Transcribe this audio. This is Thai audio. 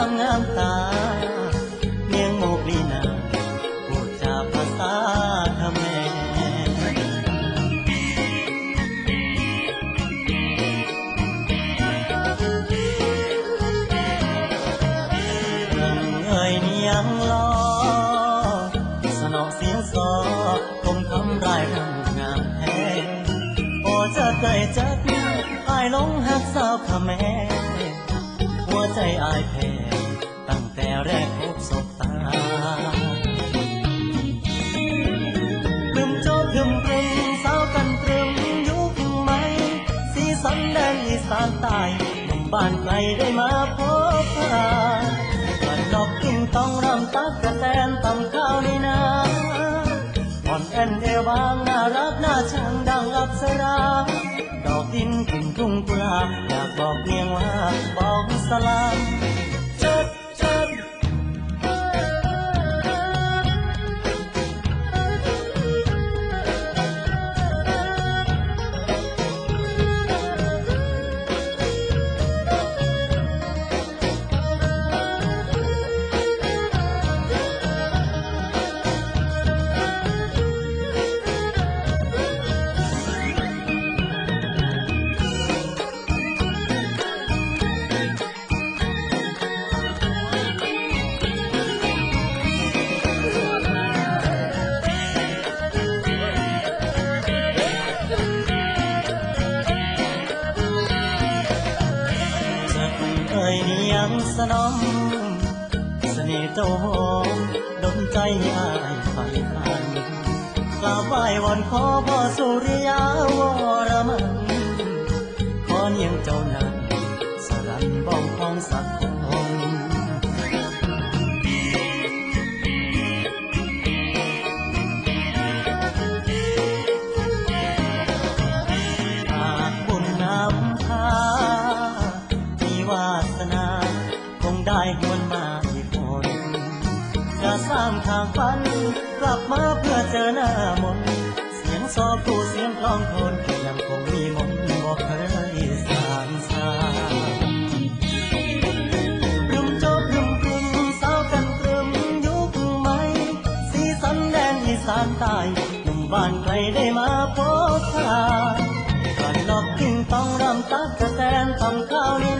ามงามตาเนียงโมกลีนาพูดจาภาษาทำแม่เอ่ยเนียงล้อสนอเสียงซอคงทำได้ทั้งงามแท้โอจัดใจจัดอายลงหักสาวขแม่ หัวใจอายแพ้ แต่แรกพบสบตาพรึมโจพรึมพรึมสาวกันพรึมยุคใหม่สีสันแดนอีสานใต้หนุ่มบ้านไกลได้มาพบพาบ้านนอกกินต้องรำตักกระแตนตำข้าวในนาอ่อนแอนเอวบางน่ารักน่าชังดังอับสราดอกดินขึ้นทุ่งกุลาอยากบอกเพียงว่าบอกสลาม ยังสนอมเสน่ห์เจ้าหอมดนใจยายไฟฟันกราบไหว้วอนขอพ่อสุริยาวางทางฝัน กลับมาเพื่อเจอหน้ามน เสียงซอผู้เสียงกลองโทนยังคงมีมนบอกเคยสางสารึมโจพรึมพรึมสาวกันตรึมยุคใหม่สีสันแดนอีสานใต้หนุ่มบ้านใครได้มาพบพาก่อนนอกกินต้องรำตักกะแตนทำข้าวในนา